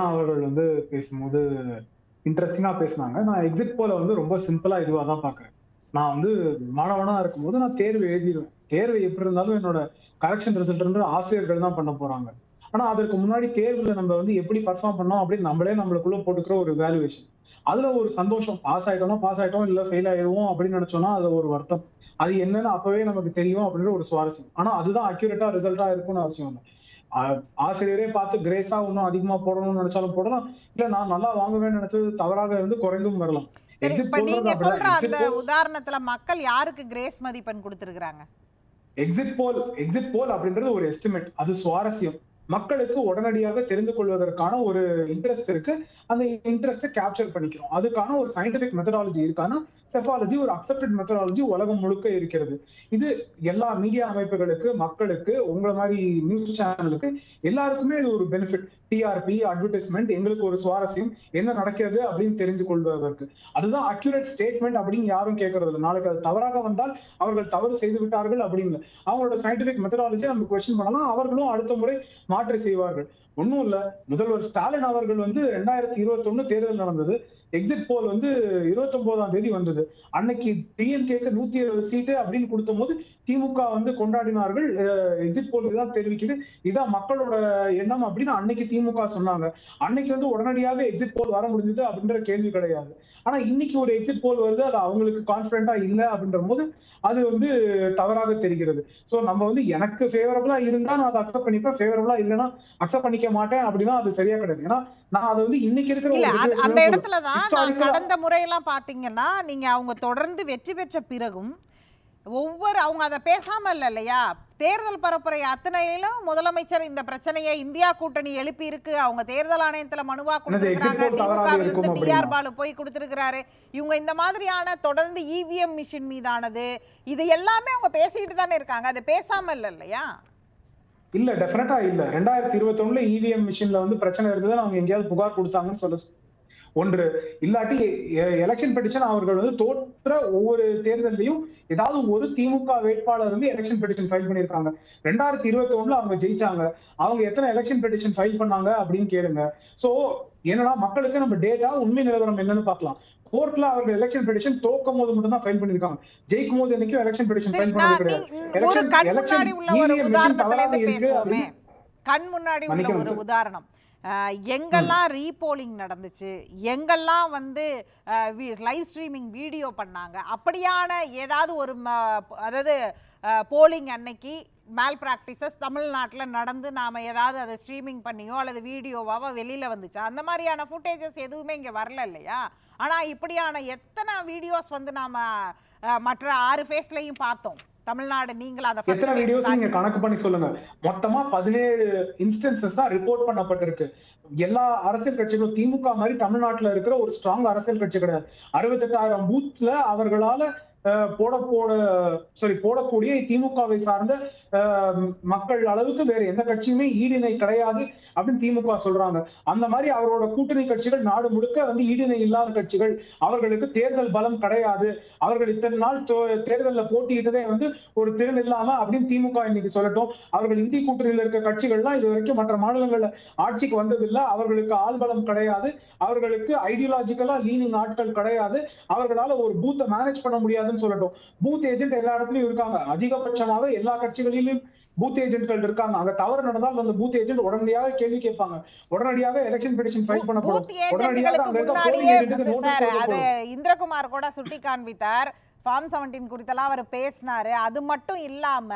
அவர்கள் வந்து பேசும்போது இன்ட்ரெஸ்டிங்கா பேசினாங்க. நான் எக்ஸிட் போல வந்து ரொம்ப சிம்பிளா இதுவா தான் பாக்குறேன். நான் வந்து மாணவனா இருக்கும்போது நான் தேர்வு எழுதிடுவேன். தேர்வு எப்படி இருந்தாலும் என்னோட கரெக்ஷன் ரிசல்ட் ஆசிரியர்கள் தான் பண்ண போறாங்க. ஆனா அதற்கு முன்னாடி தேர்வுல நம்ம வந்து எப்படி பர்ஃபார்ம் பண்ணோம் அப்படின்னு நம்மளே நம்மளுக்குள்ள போட்டுக்கிற ஒரு வேல்யூவேஷன் அதுல ஒரு சந்தோஷம். பாஸ் ஆயிட்டோம்னா பாஸ் ஆயிட்டோம் இல்ல ஃபெயில் ஆயிடுவோம் அப்படின்னு நினைச்சோம்னா அது ஒரு வருத்தம். அது என்னன்னு அப்பவே நமக்கு தெரியும் அப்படின்ற ஒரு சுவாரஸ்யம். ஆனா அதுதான் அக்யூரேட்டா ரிசல்ட்டா இருக்கும்னு அவசியம் இல்லை. ஆசிரியரே பார்த்து கிரேஸா இன்னும் அதிகமா போடணும்னு நினைச்சாலும் போடலாம். இல்ல நான் நல்லா வாங்குவேன்னு நினைச்சது தவறாக இருந்து குறைந்தும் வரலாம். உதாரணத்துல மக்கள் யாருக்கு கிரேஸ் மதிப்பெண் கொடுத்திருக்காங்க எக்ஸிட் போல் எக்ஸிட் போல் அப்படின்றது ஒரு எஸ்டிமேட் அது சுவாரஸ்யம். மக்களுக்கு உடனடியாக தெரிந்து கொள்வதற்கான ஒரு இன்ட்ரெஸ்ட் இருக்கு. அந்த இன்ட்ரெஸ்ட்டை கேப்சர் பண்ணிக்கிறோம். அதுக்கான ஒரு சயின்டிபிக் மெத்தடாலஜி இருக்கான செஃபாலஜி ஒரு அக்செப்டட் மெத்தடாலஜி உலகம் முழுக்க இருக்கிறது. இது எல்லா மீடியா அமைப்புகளுக்கு மக்களுக்கு உங்களை மாதிரி நியூஸ் சேனலுக்கு எல்லாருக்குமே இது ஒரு பெனிஃபிட் டிஆர்பி அட்வர்டைஸ்மெண்ட் எங்களுக்கு ஒரு சுவாரஸ்யம். என்ன நடக்கிறது அப்படின்னு தெரிந்து கொள்வதற்கு. அதுதான் அக்யூரேட் ஸ்டேட்மெண்ட் அப்படின்னு யாரும் கேட்கறது இல்லை நாளைக்கு அது தவறாக வந்தால் அவர்கள் தவறு செய்து விட்டார்கள் அப்படின்னு அவங்களோட சயின்டிபிக் மெத்தடாலஜி நம்ம கொஸ்டின் பண்ணலாம். அவர்களும் அடுத்த முறை மாற்றி செய்வார்கள். ஒண்ணும் இல்ல. முதல்வர் ஸ்டாலின் அவர்கள் வந்து ரெண்டாயிரத்தி இருபத்தி தேர்தல் நடந்தது. எக்ஸிட் போல் வந்து இருபத்தி ஒன்பதாம் தேதி வந்தது. அன்னைக்கு டிஎம்கேக்கு நூத்தி இருபது சீட்டு அப்படின்னு கொடுத்த போது திமுக வந்து கொண்டாடினார்கள். எக்ஸிட் போல் தான் தெரிவிக்குது. இதான் மக்களோட எண்ணம் அப்படின்னு அன்னைக்கு திமுக சொன்னாங்க. அன்னைக்கு வந்து உடனடியாக எக்ஸிட் போல் வர முடிஞ்சது அப்படின்ற கேள்வி கிடையாது. ஆனா இன்னைக்கு ஒரு எக்ஸிட் போல் வருது அது அவங்களுக்கு கான்பிடண்டா இல்ல அப்படின்ற போது அது வந்து தவறாக தெரிகிறது. சோ நம்ம வந்து எனக்கு ஃபேவரபிளா இருந்தா நான் அதை அக்செப்ட் பண்ணிப்பேன். ஃபேவரபிளா இல்லைன்னா அக்செப்ட் பண்ணிக்க மாட்டேன் அப்படின்னா அது சரியா கிடையாது. ஏன்னா நான் அதை வந்து இன்னைக்கு இருக்கிற அந்த இடத்துல தான் கடந்த முறையெல்லாம் பாத்தீங்கன்னா நீங்க அவங்க தொடர்ந்து வெற்றி பெற்ற பிறகும் ஒவ்வொரு அவங்க அதை பேசாம இல்ல இல்லையா? தேர்தல் பரப்புரை அத்தனையிலும் முதலமைச்சர் இந்த பிரச்சனையை இந்தியா கூட்டணி எழுப்பி இருக்கு அவங்க தேர்தல் ஆணையத்துல மனுவா கொடுத்திருக்காங்க டிஆர்? பாலு போய் கொடுத்திருக்கிறாரு. இவங்க இந்த மாதிரியான தொடர்ந்து இவிஎம் மிஷின் மீதானது இது எல்லாமே அவங்க பேசிக்கிட்டு தானே இருக்காங்க. அது பேசாம இல்ல இல்லையா? இல்ல டெஃபினட்டா இல்ல. ரெண்டாயிரத்தி இருபத்தி ஒண்ணுல இவிஎம் மிஷின்ல வந்து பிரச்சனை இருந்ததுன்னு அவங்க எங்கேயாவது புகார் கொடுத்தாங்கன்னு சொல்ல ஒன்று. இல்லாட்டி எலெக்ஷன் பெட்டிஷன் அவர்கள் வந்து தோற்ற ஒவ்வொரு தேர்தலையும் ஏதாவது ஒரு திமுக வேட்பாளர் வந்து எலெக்ஷன் பெட்டிஷன் ஃபைல் பண்ணிருக்காங்க ரெண்டாயிரத்தி இருபத்தி ஒண்ணுல அவங்க ஜெயிச்சாங்க. அவங்க எத்தனை எலெக்ஷன் பெட்டிஷன் ஃபைல் பண்ணாங்க அப்படின்னு கேளுங்க. சோ என்னன்னா மக்களுக்கு நம்ம டேட்டா உண்மை நிலவரம் என்னன்னு பார்க்கலாம். கோர்ட்ல அவர்கள் எலெக்ஷன் பெட்டிஷன் தோக்கும் போது மட்டும் தான் ஃபைல் பண்ணிருக்காங்க ஜெயிக்கும் போது என்னைக்கும் எலெக்ஷன் பெட்டிஷன் சரி, ஃபைல் பண்ணது கிடையாது. தவறாக இருந்து இருக்கு அப்படின்னு- கண் முன்னாடி உள்ள ஒரு. உதாரணம். எங்கெல்லாம் ரீபோலிங் நடந்துச்சு எங்கெல்லாம் வந்து லைவ் ஸ்ட்ரீமிங் வீடியோ பண்ணாங்க அப்படியான ஏதாவது ஒரு ம- அதாவது போலிங் அன்னைக்கு மேல் ப்ராக்டிசஸ் தமிழ்நாட்டில் நடந்து நாம் ஏதாவது அதை ஸ்ட்ரீமிங் பண்ணியோ அல்லது வீடியோவாவோ வெளியில் வந்துச்சு? அந்த மாதிரியான ஃபுட்டேஜஸ் எதுவுமே இங்கே வரல இல்லையா? ஆனால் இப்படியான எத்தனை வீடியோஸ் வந்து நாம் மற்ற ஆறு ஃபேஸ்லையும் பார்த்தோம். தமிழ்நாடு நீங்கள் அதை எத்தனை வீடியோஸ் நீங்க கணக்கு பண்ணி சொல்லுங்க? மொத்தமா பதினேழு இன்ஸ்டன்சஸ் தான் ரிப்போர்ட் பண்ணப்பட்டிருக்கு. எல்லா அரசியல் கட்சிகளும் திமுக மாதிரி தமிழ்நாட்டுல இருக்கிற ஒரு ஸ்ட்ராங் அரசியல் கட்சி கிடையாது. அறுபத்தெட்டாயிரம் பூத்ல அவர்களால போட போட சாரி போடக்கூடிய திமுகவை சார்ந்த மக்கள் அளவுக்கு வேற எந்த கட்சியுமே ஈடிணை கிடையாது அப்படின்னு திமுக சொல்றாங்க. அந்த மாதிரி அவரோட கூட்டணி கட்சிகள் நாடு முழுக்க வந்து ஈடிணை இல்லாத கட்சிகள். அவர்களுக்கு தேர்தல் பலம் கிடையாது. அவர்கள் இத்தனை நாள் தேர்தலில் போட்டியிட்டதே வந்து ஒரு திறன் இல்லாம அப்படின்னு திமுக இன்னைக்கு சொல்லட்டும். அவர்கள் இந்தி கூட்டணியில் இருக்க கட்சிகள்லாம் இது வரைக்கும் மற்ற மாநிலங்கள்ல ஆட்சிக்கு வந்ததில்லை. அவர்களுக்கு ஆள்பலம் கிடையாது. அவர்களுக்கு ஐடியாலஜிக்கலா லீனிங் ஆட்கள் கிடையாது. அவர்களால ஒரு பூத்தை மேனேஜ் பண்ண முடியாது. முடியாதுன்னு சொல்லட்டும். பூத் ஏஜென்ட் எல்லா இடத்துலயும் இருக்காங்க. அதிகபட்சமாக எல்லா கட்சிகளிலும் பூத் ஏஜென்ட்கள் இருக்காங்க. அங்க தவறு நடந்தால் அந்த பூத் ஏஜென்ட் உடனடியாக கேள்வி கேட்பாங்க. உடனடியாக எலெக்ஷன் பெட்டிஷன் ஃபைல் பண்ணப்படும் உடனடியாக இந்திரகுமார் கூட சுட்டி காண்பித்தார் ஃபார்ம் செவன்டீன் குறித்தெல்லாம் அவர் பேசினாரு. அது மட்டும் இல்லாம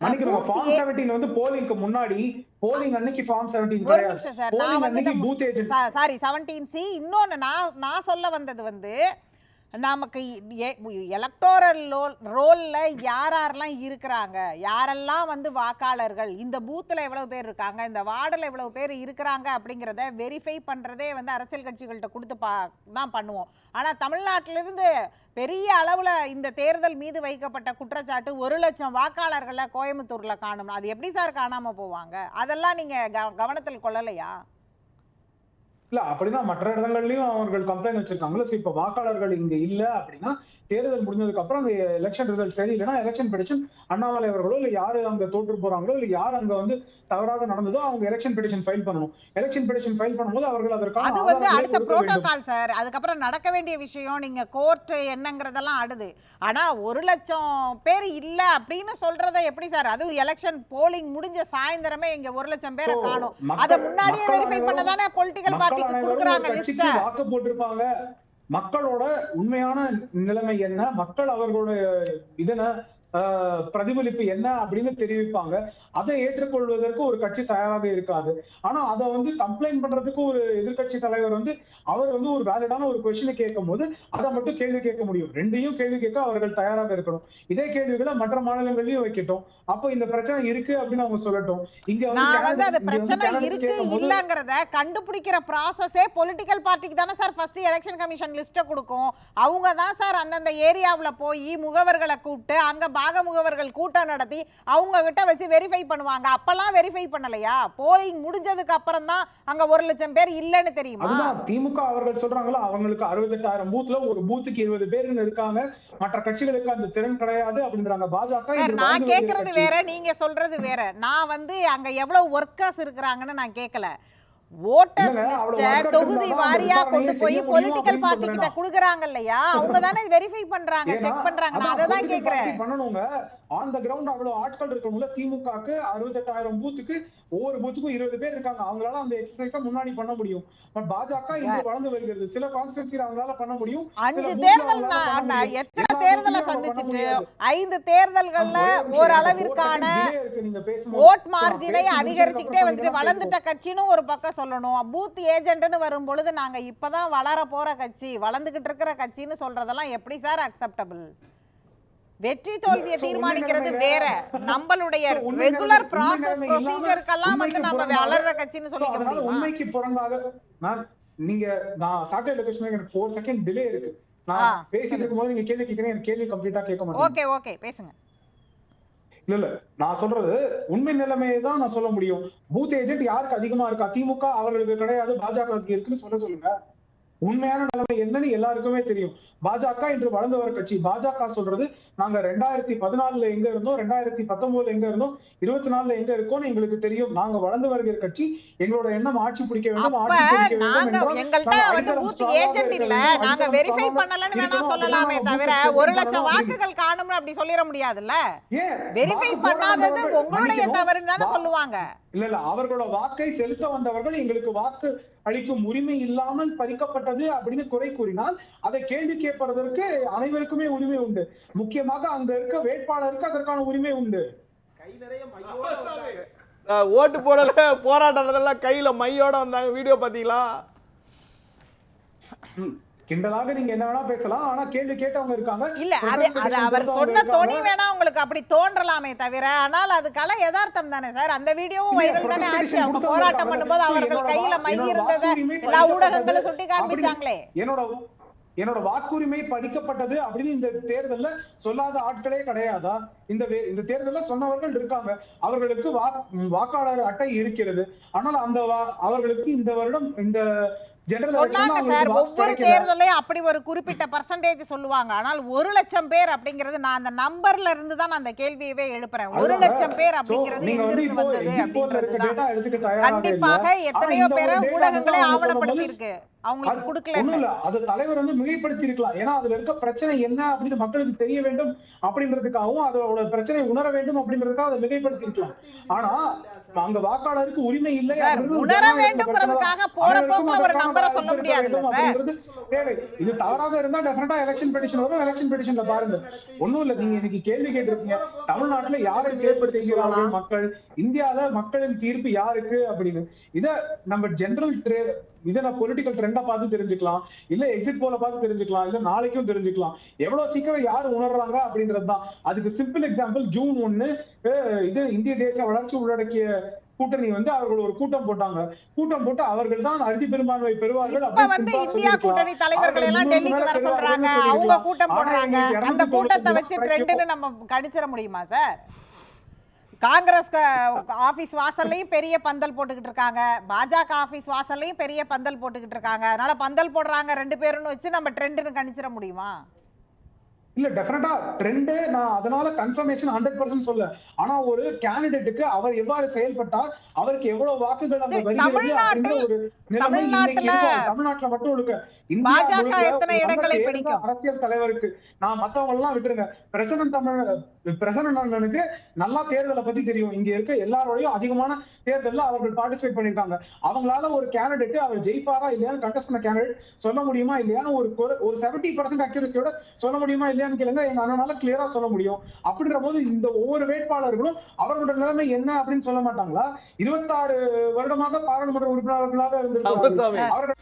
மன்னிக்கணும் பூத் ஃபார்ம் செவன்டீன் வந்து போலிங்க்கு முன்னாடி போலிங் அன்னைக்கு ஃபார்ம் செவன்டீன் கிடையாது. போலிங் அன்னைக்கு booth agent. Sorry seventeen C இன்னொன்று நான் நான் சொல்ல வந்தது வந்து நமக்கு எலக்டோரல் ரோலில் யார் யாரெல்லாம் இருக்கிறாங்க? யாரெல்லாம் வந்து வாக்காளர்கள்? இந்த பூத்தில் எவ்வளோ பேர் இருக்காங்க? இந்த வார்டில் எவ்வளோ பேர் இருக்கிறாங்க? அப்படிங்கிறத வெரிஃபை பண்ணுறதே வந்து அரசியல் கட்சிகள்கிட்ட கொடுத்து பா தான் பண்ணுவோம். ஆனால் தமிழ்நாட்டிலிருந்து பெரிய அளவில் இந்த தேர்தல் மீது வைக்கப்பட்ட குற்றச்சாட்டு ஒரு லட்சம் வாக்காளர்களை கோயம்புத்தூரில் காணும் அது எப்படி சார் காணாமல் போவாங்க? அதெல்லாம் நீங்கள் கவனத்தில் கொள்ளலையா? இல்ல அப்படின்னா மற்ற இடங்கள்லயும் அவர்கள் கம்ப்ளைண்ட் வச்சிருக்காங்களா சோ இப்ப வாக்காளர்கள் இங்க இல்ல அப்படின்னா தேர்தல் முடிஞ்சதுக்கு அப்புறம் அந்த எலெக்ஷன் ரிசல்ட் சரியில்லைன்னா எலெக்ஷன் பெடிஷன் அண்ணாமலை அவர்களோ இல்ல யாரு அங்க தோற்று போறாங்களோ இல்ல யார் அங்க வந்து தவறாக நடந்ததோ அவங்க எலெக்ஷன் பெடிஷன் ஃபைல் பண்ணணும். எலெக்ஷன் பெடிஷன் ஃபைல் பண்ணும்போது அவர்கள் அதற்கான அது வந்து அடுத்த புரோட்டோகால் சார் அதுக்கப்புறம் நடக்க வேண்டிய விஷயம் நீங்க கோர்ட் என்னங்கிறதெல்லாம் அடுது. ஆனா ஒரு லட்சம் பேர் இல்ல அப்படின்னு சொல்றத எப்படி சார் அதுவும் எலெக்ஷன் போலிங் முடிஞ்ச சாயந்தரமே இங்க ஒரு லட்சம் பேரை காணும். அத முன்னாடியே வெரிஃபை பண்ண அனைவரும் தானே பொலிட்டிக்கல் மக்கள் அனைவரும் கொடுக்குறாங்க லிஸ்ட கட்சிக்கு வாக்கு போட்டிருப்பாங்க. மக்களோட உண்மையான நிலைமை என்ன? மக்கள் அவர்களுடைய இதன பிரதிபலிப்பு என்ன அப்படின்னு தெரிவிப்பாங்க. அதை ஏற்றுக்கொள்வதற்கு ஒரு கட்சி தயாராக இருக்காது. ஆனா அதை வந்து கம்ப்ளைண்ட் பண்றதுக்கு ஒரு எதிர்க்கட்சி தலைவர் வந்து அவர் வந்து ஒரு வேலிடான ஒரு கொஸ்டினை கேட்கும் போது அதை மட்டும் கேள்வி கேட்க முடியும். ரெண்டையும் கேள்வி கேட்க அவர்கள் தயாராக இருக்கணும். இதே கேள்விகளை மற்ற மாநிலங்களையும் வைக்கட்டும். அப்போ இந்த பிரச்சனை இருக்கு அப்படின்னு அவங்க சொல்லட்டும். இங்க வந்து அது பிரச்சனை இருக்கு இல்லங்கறத கண்டுபிடிக்கிற ப்ராசஸே பொலிட்டிக்கல் பார்ட்டிக்கு தானே சார் ஃபர்ஸ்ட் எலெக்ஷன் கமிஷன் லிஸ்ட்டை கொடுக்கும். அவங்க தான் சார் அந்தந்த ஏரியாவுல போய் முகவர்களை கூப்பிட்டு அங்க பாக முகவர்கள் கூட்டம் நடத்தி அவங்க கிட்ட வச்சு வெரிஃபை பண்ணுவாங்க. அப்பெல்லாம் வெரிஃபை பண்ணலையா? போலிங் முடிஞ்சதுக்கு அப்புறம் தான் அங்க ஒரு லட்சம் பேர் இல்லைன்னு தெரியுமா? திமுக அவர்கள் சொல்றாங்களா? அவங்களுக்கு அறுபத்தெட்டாயிரம் பூத்ல ஒரு பூத்துக்கு இருபது பேருன்னு இருக்காங்க. மற்ற கட்சிகளுக்கு அந்த திறன் கிடையாது அப்படின்றாங்க. பாஜக நான் கேக்குறது. வேற நீங்க சொல்றது வேற. நான் வந்து அங்க எவ்வளவு ஒர்க்கர்ஸ் இருக்கிறாங்கன்னு நான் கேட்கல ஓட்டர்ஸ் இல்லங்க, அவ்வளவு லிஸ்ட workers தொகுதி இருந்தாதான் வாரியா அந்த கொண்டு விசாரணையை போய் செய்ய முடியும் பொலிட்டிக்கல் அப்படின்னு பார்ட்டி கிட்ட சொல்றேன் குடுக்குறாங்க இல்லையா? அவங்க தானே வெரிஃபை பண்றாங்க ஏன்னா, செக் பண்றாங்க. நான் அதான் அதை தான் political கேக்குறேன். party பண்ணணுங்க. ஆன் த கிரவுண்ட் அவ்வளவு ஆட்கள் இருக்கணும்ல. திமுகக்கு அறுபத்தெட்டாயிரம் பூத்துக்கு ஒவ்வொரு பூத்துக்கும் இருபது பேர் இருக்காங்க. அவங்களால அந்த எக்ஸசைஸ முன்னாடி பண்ண முடியும். பட் பாஜக இன்று வளர்ந்து வருகிறது. சில கான்ஸ்டன்சில அவங்களால பண்ண முடியும். அஞ்சு தேர்தல். எத்தனை தேர்தலை சந்திச்சுட்டு. ஐந்து தேர்தல்கள்ல ஓரளவிற்கான. ஓட் மார்ஜினை அதிகரிச்சுக்கிட்டே வந்துட்டு வளர்ந்துட்ட கட்சின்னு ஒரு பக்கம் சொல்லணும். பூத் ஏஜென்ட்னு வரும் பொழுது நாங்க இப்பதான் வளர போற கட்சி வளர்ந்துகிட்டு இருக்கிற கட்சின்னு சொல்றதெல்லாம் எப்படி சார் அக்செப்டபிள் வெற்றி தோல்வியை தீர்மானிக்கிறது வேற. நம்மளுடைய ரெகுலர் ப்ராசஸ் ப்ரொசீஜருக்கெல்லாம் வந்து நம்ம வளர்ற கட்சின்னு சொல்லிக்க முடியுமா? உண்மைக்கு புறம்பாக நான் நீங்க நான் சாட்டர்டே லொகேஷன் எனக்கு ஃபோர் செகண்ட் டிலே இருக்கு. நான் பேசிட்டு இருக்கும்போது நீங்க கேள்வி கேட்கறேன் எனக்கு கேள்வி கம்ப்ளீட்டா கேட்க மாட்டேன் ஓகே ஓகே பேசுங்க. இல்ல இல்ல. நான் சொல்றது உண்மை நிலைமையை தான் நான் சொல்ல முடியும். பூத் ஏஜென்ட் யாருக்கு அதிகமா இருக்கா? திமுக அவர்களுக்கு கிடையாது. பாஜக இருக்குன்னு சொல்ல சொல்லுங்க. உண்மையான நிலைமை என்னன்னு எல்லாருக்குமே தெரியும். பாஜக இன்று வளர்ந்து வர கட்சி. பாஜக சொல்றது நாங்க ரெண்டாயிரத்தி பதினாலுல எங்க இருந்தோம் ரெண்டாயிரத்தி பத்தொன்பதுல எங்க இருந்தோம் இருபத்தி நாலுல எங்க இருக்கோம்னு எங்களுக்கு தெரியும். நாங்க வளர்ந்து வருகிற கட்சி எங்களோட எண்ணம் ஆட்சி பிடிக்க வேண்டும் ஆட்சி பிடிக்க வேண்டும் எங்கள்கிட்ட வந்து பூத் ஏஜென்ட் இல்ல. நாங்க வெரிஃபை பண்ணலன்னு வேணா சொல்லலாமே தவிர ஒரு லட்சம் வாக்குகள் காணும்னு அப்படி சொல்லிட முடியாதுல்ல? வெரிஃபை பண்ணாதது உங்களுடைய. தவறுன்னு தானே சொல்லுவாங்க. இல்ல இல்ல. அவர்களோட வாக்கை செலுத்த வந்தவர்கள் எங்களுக்கு வாக்கு அளிக்கும் உரிமை இல்லாமல் பறிக்கப்பட்டது அப்படின்னு குறை கூறினால் அதை கேள்வி கேட்பதற்கு அனைவருக்குமே உரிமை உண்டு. முக்கியமாக அங்க இருக்க வேட்பாளருக்கு அதற்கான உரிமை உண்டு. ஓட்டு போடல போராட்டத்தெல்லாம் கையில மையோட வந்தாங்க. வீடியோ பாத்தீங்களா. கிண்டலாக நீங்க என்ன வேணா பேசலாம். ஆனா கேள்வி கேட்டவங்க இருக்காங்க. இல்ல அது அவர் சொன்ன. தொனி வேணா உங்களுக்கு அப்படி தோன்றலாமே தவிர ஆனால் அது கலை யதார்த்தம் தானே சார்? அந்த வீடியோவும் வைரல் தானே ஆச்சு. அவங்க போராட்டம். பண்ணும்போது அவர்கள் என்னோட கையில மை இருந்ததை எல்லா ஊடகங்களும் சுட்டி காண்பிச்சாங்களே. அப்படி- என்னோட என்னோட வாக்குரிமை பறிக்கப்பட்டது அப்படின்னு இந்த தேர்தல்ல சொல்லாத ஆட்களே கிடையாதா? இந்த இந்த தேர்தல்ல சொன்னவர்கள் இருக்காங்க. அவர்களுக்கு வாக்காளர் அட்டை இருக்கிறது. ஆனால் அந்த அவர்களுக்கு இந்த வருடம் இந்த சொன்னாங்க சார் ஒவ்வொரு தேர்தலையும் அப்படி ஒரு குறிப்பிட்ட பர்சன்டேஜ் சொல்லுவாங்க. ஆனால் ஒரு லட்சம் பேர் அப்படிங்கிறது நான் அந்த நம்பர்ல இருந்து தான் அந்த கேள்வியவே எழுப்புறேன். ஒரு. லட்சம் பேர் அப்படிங்கிறது இல்ல. கண்டிப்பாக எத்தனையோ பேரை ஊடகங்களே ஆவணப்படுத்தி இருக்கு அவங்களுக்கு கொடுக்கல. இல்ல. அது தலைவர் வந்து மிகைப்படுத்தி இருக்கலாம் ஏன்னா அதுல இருக்க பிரச்சனை என்ன அப்படின்னு மக்களுக்கு தெரிய வேண்டும் அப்படின்றதுக்காகவும் அதோட பிரச்சனை உணர வேண்டும் அப்படின்றதுக்காக அதை மிகைப்படுத்தி இருக்கலாம் ஆனா அங்க வாக்காளருக்கு உரிமை இல்லை உணர வேண்டும்ங்கிறதுக்காக. போற போக்குல ஒரு நம்பரை சொல்ல தேவை. இது தவறாக இருந்தா டெஃபினட்டா எலெக்ஷன் பெட்டிஷன் வரும். எலெக்ஷன் பெட்டிஷன்ல பாருங்க. ஒண்ணும் இல்ல. நீங்க இன்னைக்கு கேள்வி கேட்டிருக்கீங்க. தமிழ்நாட்டுல யாரை தேர்வு மக்கள் இந்தியால மக்களின் தீர்ப்பு யாருக்கு அப்படின்னு. இத நம்ம ஜெனரல் இதை நான் பொலிட்டிக்கல் ட்ரெண்டா பார்த்து தெரிஞ்சுக்கலாம். இல்ல எக்ஸிட் போல பார்த்து தெரிஞ்சுக்கலாம். இல்ல நாளைக்கும் தெரிஞ்சுக்கலாம். எவ்வளவு சீக்கிரம் யார் உணர்றாங்க அப்படின்றது தான். அதுக்கு சிம்பிள் எக்ஸாம்பிள் ஜூன் ஒண்ணு இது இந்திய தேச வளர்ச்சி உள்ளடக்கிய கூட்டணி வந்து அவர்கள் ஒரு கூட்டம் போட்டாங்க. கூட்டம் போட்டு அவர்கள் தான் அறுதி பெரும்பான்மை பெறுவார்கள் அப்படின்னு வந்து இந்தியா சொல்லியிருக்கலாம். கூட்டணி தலைவர்கள் எல்லாம் அவர்கள் டெல்லிக்கு வர முன்னூறு சொல்றாங்க. மேல அவங்க பெறுவார்கள் கூட்டம் போடுறாங்க. இன்னைக்கு அந்த 290 கூட்டத்தை வச்சு வரைக்கும் ட்ரெண்டுன்னு நம்ம கணிச்சிட முடியுமா சார்? காங்கிரஸ் ஆபீஸ் வாசல்லையும் பெரிய பந்தல் போட்டுக்கிட்டு இருக்காங்க. பாஜக ஆபீஸ் வாசல்லையும் பெரிய பந்தல் போட்டுக்கிட்டு இருக்காங்க. அதனால பந்தல் போடுறாங்க ரெண்டு பேருன்னு வச்சு நம்ம ட்ரெண்டுன்னு கணிச்சிட முடியுமா? இல்ல டெஃபினட்டா ட்ரெண்டு நான் அதனால கன்ஃபர்மேஷன் ஹண்ட்ரட் பர்சன்ட் சொல்ல ஆனா ஒரு கேண்டிடேட்டுக்கு அவர் எவ்வாறு செயல்பட்டார் அவருக்கு எவ்வளவு வாக்குகள் அங்க வருகிறது ஒரு நிலைமை இன்னைக்கு தமிழ்நாட்டுல- மட்டும் இருக்கு இந்தியா? அரசியல் தலைவருக்கு. நான் மத்தவங்க எல்லாம் விட்டுருங்க. பிரசிடன்ட் தமிழ் பிரசிடன்ட் அண்ணனுக்கு நல்லா தேர்தலை பத்தி தெரியும். இங்க இருக்க எல்லாரோடையும் அதிகமான தேர்தல்ல அவர்கள் பார்ட்டிசிபேட் பண்ணிருக்காங்க அவங்களால ஒரு கேண்டிடேட் அவர் ஜெயிப்பாரா இல்லையான்னு கண்டெஸ்ட் பண்ண கேண்டிடேட் சொல்ல முடியுமா இல்லையான்னு ஒரு ஒரு செவன்டி பர்சன்ட் அக்யூரசியோட சொல்ல முடியுமா இல்லையான்னு கேளுங்க எங்க அண்ணனால கிளியரா சொல்ல முடியும். அப்படின்ற போது இந்த ஒவ்வொரு வேட்பாளர்களும் அவர்களோட நிலைமை என்ன அப்படின்னு சொல்ல மாட்டாங்களா? இருபத்தாறு வருடமாக பாராளுமன்ற உறுப்பினர்களாக. இருந்திருக்கிறார்கள். அவர்கள்